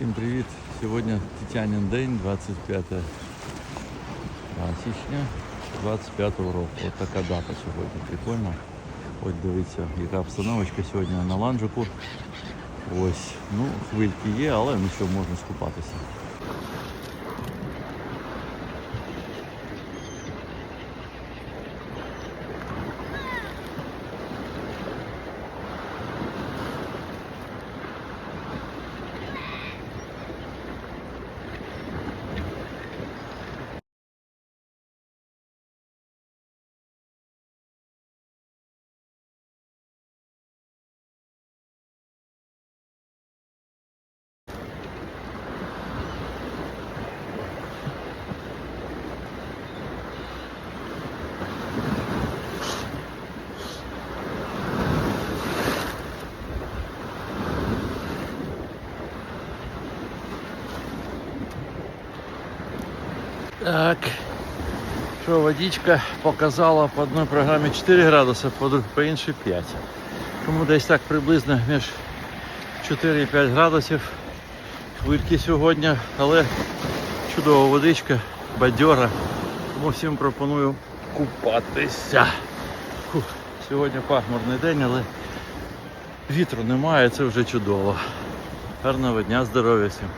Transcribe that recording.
Всім привіт! Сьогодні Тетянин день, 25 січня 25 року. Ось така дата сьогодні. Прикольно. Ось дивіться, яка обстановочка сьогодні на ланжику. Ось, ну, хвильки є, але нічого можна скупатися. Так. Що водичка показала по одній програмі 4 градуси, по, іншій 5. Тому десь так приблизно між 4 і 5 градусів хвильки сьогодні, але чудова водичка, бадьора. Тому всім пропоную купатися. Фух, сьогодні пахмурний день, але вітру немає, це вже чудово. Гарного дня, здоров'я всім.